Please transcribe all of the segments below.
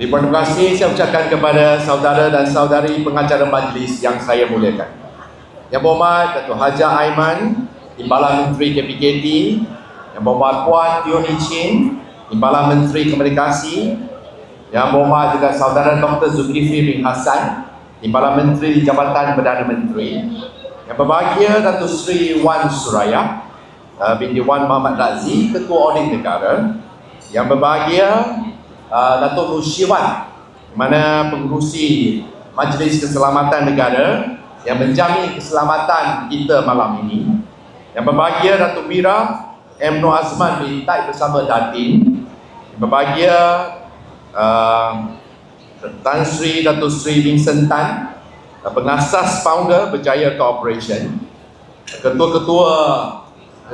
Terima kasih saya ucapkan kepada saudara dan saudari pengacara majlis yang saya muliakan. Yang berhormat Datuk Haja Aiman, Timbalan Menteri KPKT, Yang berhormat Puan Teo Hee Chin, Timbalan Menteri Komunikasi, Yang berhormat juga saudara Dr. Zulkifli bin Hassan, Timbalan Menteri Jabatan Perdana Menteri, Yang berbahagia Datuk Sri Wan Suraya, uh, binti Wan Muhammad Razi, Ketua Audit Negara, yang berbahagia uh, Datuk Nusyiwan mana pengurusi Majlis Keselamatan Negara yang menjamin keselamatan kita malam ini. Yang berbahagia Datuk Mira M. Nur Azman bin Taib bersama Datin. Yang berbahagia uh, Tan Sri Datuk Sri Vincent Tan, pengasas founder Berjaya Corporation. Ketua-ketua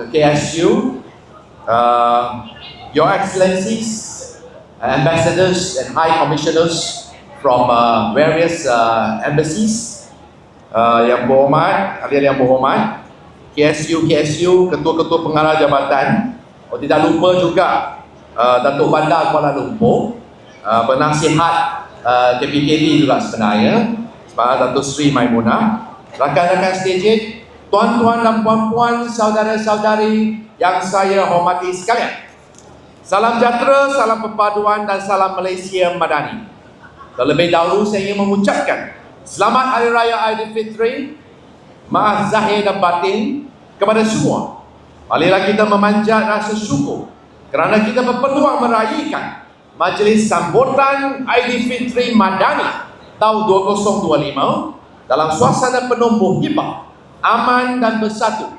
KSU, uh, Your Excellencies, ambassadors and high commissioners from uh, various uh, embassies uh, yang berhormat, kalian yang berhormat, KSU, KSU, ketua-ketua pengarah jabatan, oh, tidak lupa juga uh, Datuk Bandar Kuala Lumpur, uh, penasihat uh, KPKD juga sebenarnya, sebenarnya Datuk Sri Maimunah, rakan-rakan stejit, tuan-tuan dan puan-puan, saudara-saudari yang saya hormati sekalian. Salam sejahtera, salam perpaduan dan salam Malaysia Madani. Terlebih dahulu saya ingin mengucapkan Selamat Hari Raya Aidilfitri, maaf zahir dan batin kepada semua. Marilah kita memanjat rasa syukur kerana kita berpeluang merayakan majlis sambutan Aidilfitri Madani tahun 2025 dalam suasana penuh muhibah, aman dan bersatu.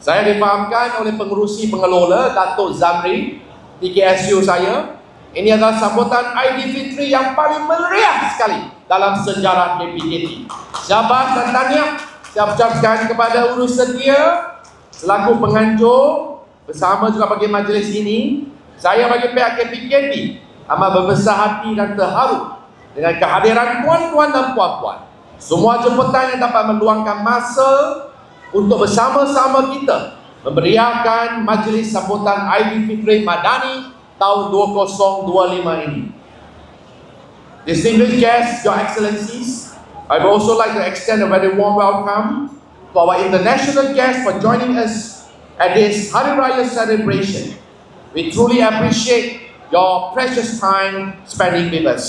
Saya difahamkan oleh pengurusi pengelola Datuk Zamri TKSU saya ini adalah sambutan Aidilfitri yang paling meriah sekali dalam sejarah KPKT. Syabat dan tahniah saya ucapkan kepada urus setia selaku penganjur bersama juga bagi majlis ini. Saya bagi pihak KPKT amat berbesar hati dan terharu dengan kehadiran tuan-tuan dan puan-puan. Semua jemputan yang dapat meluangkan masa untuk bersama-sama kita memberiakan majlis sambutan Aidilfitri Madani tahun 2025 ini. Distinguished guests, Your Excellencies, I would also like to extend a very warm welcome to our international guests for joining us at this Hari Raya celebration. We truly appreciate your precious time spending with us.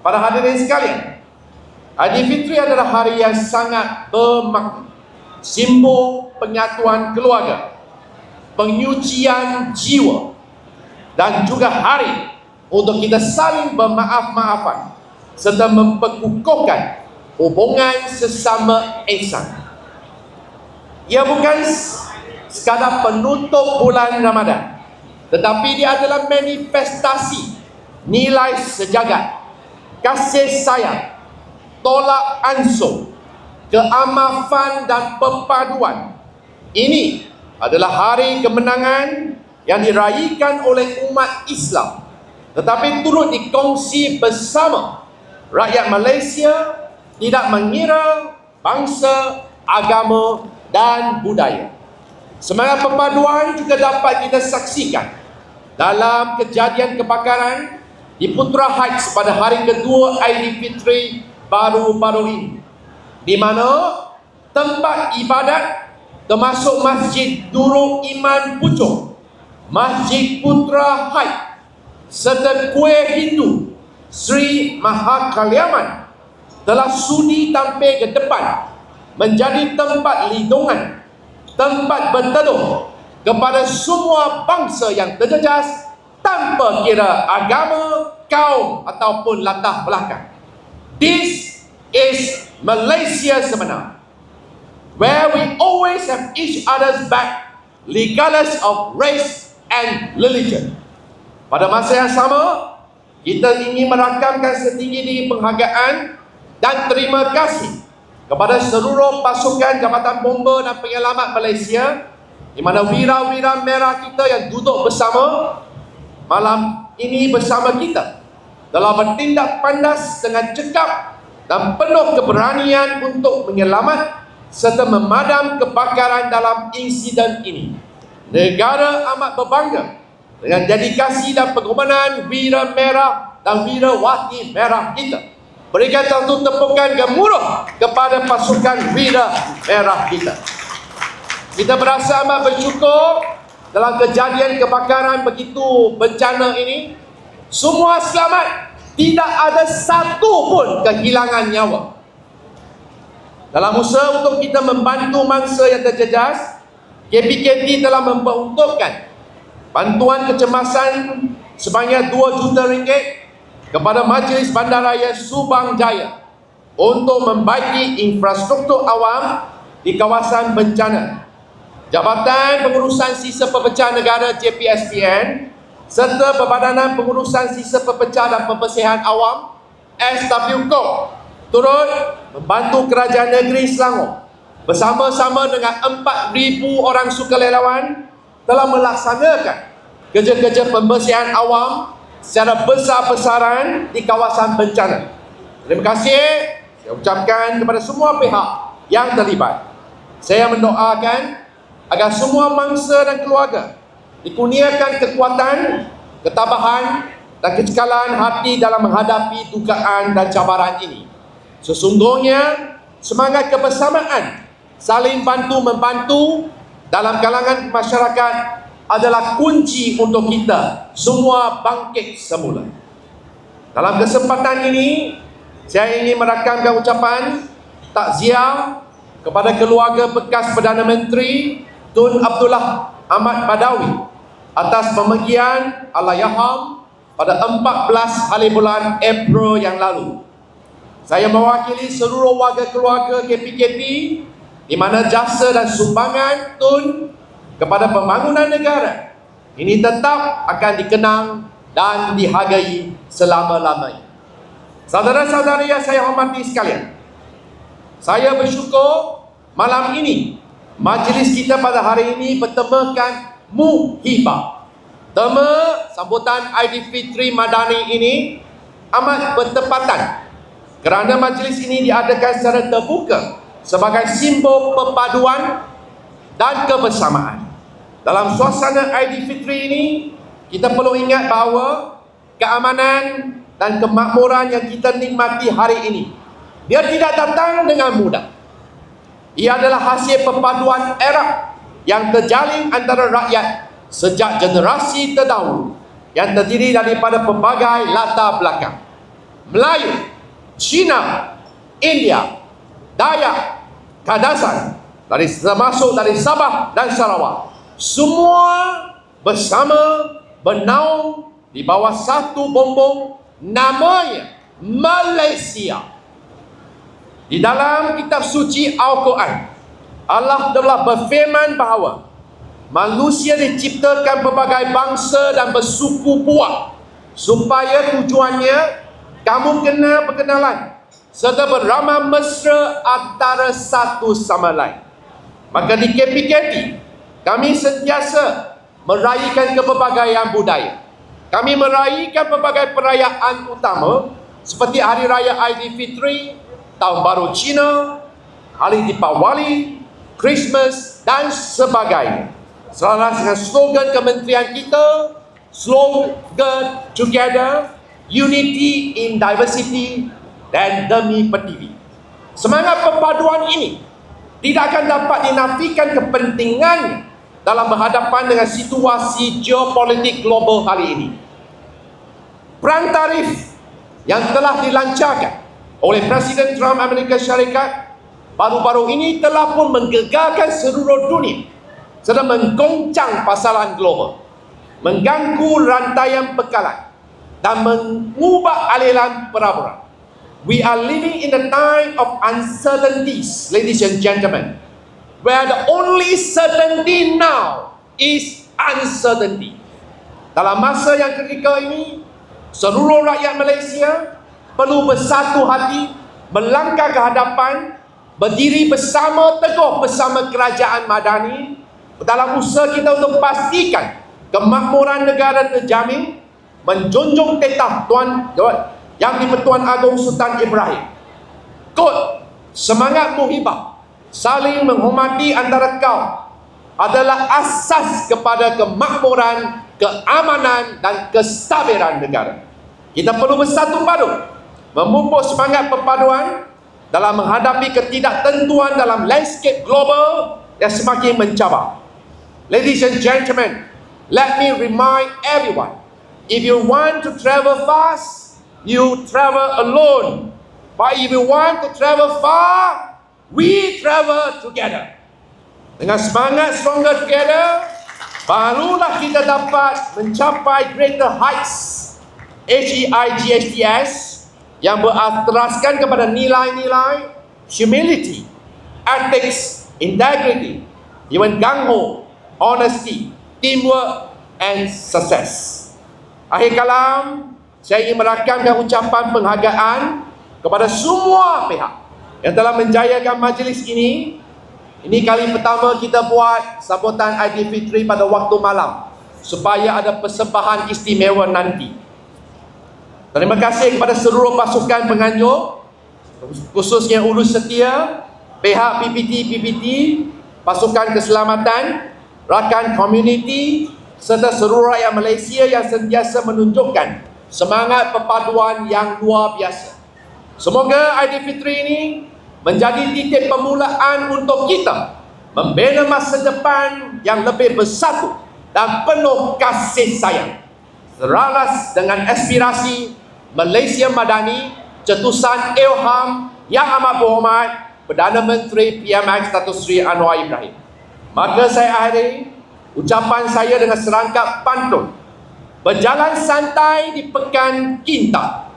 Para hadirin sekalian, Aidilfitri adalah hari yang sangat bermakna simbol penyatuan keluarga, penyucian jiwa dan juga hari untuk kita saling bermaaf-maafan serta memperkukuhkan hubungan sesama insan. Ia bukan sekadar penutup bulan Ramadan tetapi dia adalah manifestasi nilai sejagat, kasih sayang, tolak ansur, keamafan dan perpaduan. Ini adalah hari kemenangan yang diraihkan oleh umat Islam tetapi turut dikongsi bersama rakyat Malaysia tidak mengira bangsa, agama dan budaya. Semangat perpaduan juga dapat kita saksikan dalam kejadian kebakaran di Putra Heights pada hari kedua Aidilfitri baru-baru ini di mana tempat ibadat termasuk Masjid Nurul Iman Pucung, Masjid Putra Hai serta kuih Hindu Sri Mahakaliaman telah sudi tampil ke depan menjadi tempat lindungan, tempat berteduh kepada semua bangsa yang terjejas tanpa kira agama, kaum ataupun latar belakang. This is Malaysia sebenar. Where we always have each other's back regardless of race and religion. Pada masa yang sama, kita ingin merakamkan setinggi-tinggi penghargaan dan terima kasih kepada seluruh pasukan Jabatan Bomba dan Penyelamat Malaysia di mana wira-wira merah kita yang duduk bersama malam ini bersama kita dalam bertindak pandas dengan cekap dan penuh keberanian untuk menyelamat serta memadam kebakaran dalam insiden ini. Negara amat berbangga dengan dedikasi dan pengorbanan Wira Merah dan wirawati merah kita. Berikan satu tepukan gemuruh kepada pasukan wira merah kita. Kita berasa amat bersyukur dalam kejadian kebakaran begitu bencana ini. Semua selamat. Tidak ada satu pun kehilangan nyawa. Dalam usaha untuk kita membantu mangsa yang terjejas, KPKT telah memperuntukkan bantuan kecemasan sebanyak 2 juta ringgit kepada Majlis Bandaraya Subang Jaya untuk membaiki infrastruktur awam di kawasan bencana. Jabatan Pengurusan Sisa Pepecah Negara JPSPN serta Perbadanan Pengurusan Sisa Pepecah dan Pembersihan Awam SWCO turut membantu Kerajaan Negeri Selangor bersama-sama dengan 4,000 orang sukarelawan telah melaksanakan kerja-kerja pembersihan awam secara besar-besaran di kawasan bencana. Terima kasih saya ucapkan kepada semua pihak yang terlibat. Saya mendoakan agar semua mangsa dan keluarga dikurniakan kekuatan, ketabahan dan kecekalan hati dalam menghadapi dugaan dan cabaran ini. Sesungguhnya semangat kebersamaan saling bantu membantu dalam kalangan masyarakat adalah kunci untuk kita semua bangkit semula. Dalam kesempatan ini, saya ingin merakamkan ucapan takziah kepada keluarga bekas Perdana Menteri Tun Abdullah Ahmad Badawi atas pemergian Allahyarham pada 14 hari bulan April yang lalu. Saya mewakili seluruh warga keluarga KPKP di mana jasa dan sumbangan Tun kepada pembangunan negara ini tetap akan dikenang dan dihargai selama-lamanya. Saudara-saudara yang saya hormati sekalian, saya bersyukur malam ini majlis kita pada hari ini bertemakan muhibah. Tema sambutan Aidilfitri Madani ini amat bertepatan kerana majlis ini diadakan secara terbuka sebagai simbol perpaduan dan kebersamaan. Dalam suasana Aidilfitri ini, kita perlu ingat bahawa keamanan dan kemakmuran yang kita nikmati hari ini, dia tidak datang dengan mudah. Ia adalah hasil perpaduan erat yang terjalin antara rakyat sejak generasi terdahulu yang terdiri daripada pelbagai latar belakang. Melayu, Cina, India, Dayak, Kadasan, dari termasuk dari Sabah dan Sarawak. Semua bersama bernaung di bawah satu bombong namanya Malaysia. Di dalam kitab suci Al-Quran, Allah telah berfirman bahawa manusia diciptakan berbagai bangsa dan bersuku puak supaya tujuannya kamu kena perkenalan serta beramah mesra antara satu sama lain. Maka di KPKT, kami sentiasa meraihkan kepelbagaian budaya. Kami meraihkan pelbagai perayaan utama seperti Hari Raya Aidilfitri, Tahun Baru Cina, Hari Deepawali, Christmas dan sebagainya. Selaras dengan slogan kementerian kita, slogan Together, Unity in Diversity, dan demi pertiwi. Semangat perpaduan ini tidak akan dapat dinafikan kepentingannya dalam berhadapan dengan situasi geopolitik global hari ini. Perang tarif yang telah dilancarkan oleh Presiden Trump Amerika Syarikat baru-baru ini telah pun menggegarkan seluruh dunia serta menggoncang pasaran global, mengganggu rantaian bekalan dan mengubah aliran peraburan. We are living in a time of uncertainties, ladies and gentlemen, where the only certainty now is uncertainty. Dalam masa yang ketika ini, seluruh rakyat Malaysia perlu bersatu hati, melangkah ke hadapan, berdiri bersama teguh bersama kerajaan madani dalam usaha kita untuk pastikan kemakmuran negara terjamin, menjunjung tetap Tuan yang di Pertuan Agong Sultan Ibrahim. Kod semangat muhibah saling menghormati antara kau adalah asas kepada kemakmuran, keamanan dan kestabilan negara. Kita perlu bersatu padu, memupuk semangat perpaduan dalam menghadapi ketidaktentuan dalam landscape global yang semakin mencabar. Ladies and gentlemen, let me remind everyone, if you want to travel fast, you travel alone. But if you want to travel far, we travel together. Dengan semangat stronger together, barulah kita dapat mencapai greater heights. H-E-I-G-H-T-S yang berasaskan kepada nilai-nilai humility, ethics, integrity, even gangho, honesty, teamwork, and success. Akhir kalam, saya ingin merakamkan ucapan penghargaan kepada semua pihak yang telah menjayakan majlis ini. Ini kali pertama kita buat sambutan Aidilfitri pada waktu malam supaya ada persembahan istimewa nanti. Terima kasih kepada seluruh pasukan penganjur khususnya urus setia, pihak PPT PPT, pasukan keselamatan, rakan komuniti serta seluruh rakyat Malaysia yang sentiasa menunjukkan semangat perpaduan yang luar biasa. Semoga Aidilfitri ini menjadi titik permulaan untuk kita membina masa depan yang lebih bersatu dan penuh kasih sayang. Seralas dengan aspirasi Malaysia Madani, cetusan Ilham Yang Amat Berhormat Perdana Menteri PMX Datuk Seri Anwar Ibrahim. Maka saya akhiri ucapan saya dengan serangkap pantun. Berjalan santai di Pekan Kinta.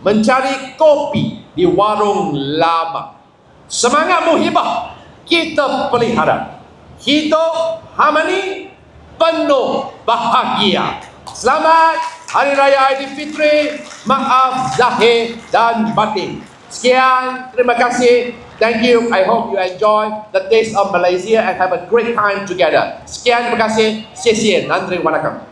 Mencari kopi di warung lama. Semangat muhibah kita pelihara. Hidup harmoni penuh bahagia. Selamat Hari Raya Aidilfitri. Maaf zahir dan batin. Sekian, terima kasih. Thank you. I hope you enjoy the taste of Malaysia and have a great time together. Sekian, terima kasih. 谢谢. Nandri, wanakkam.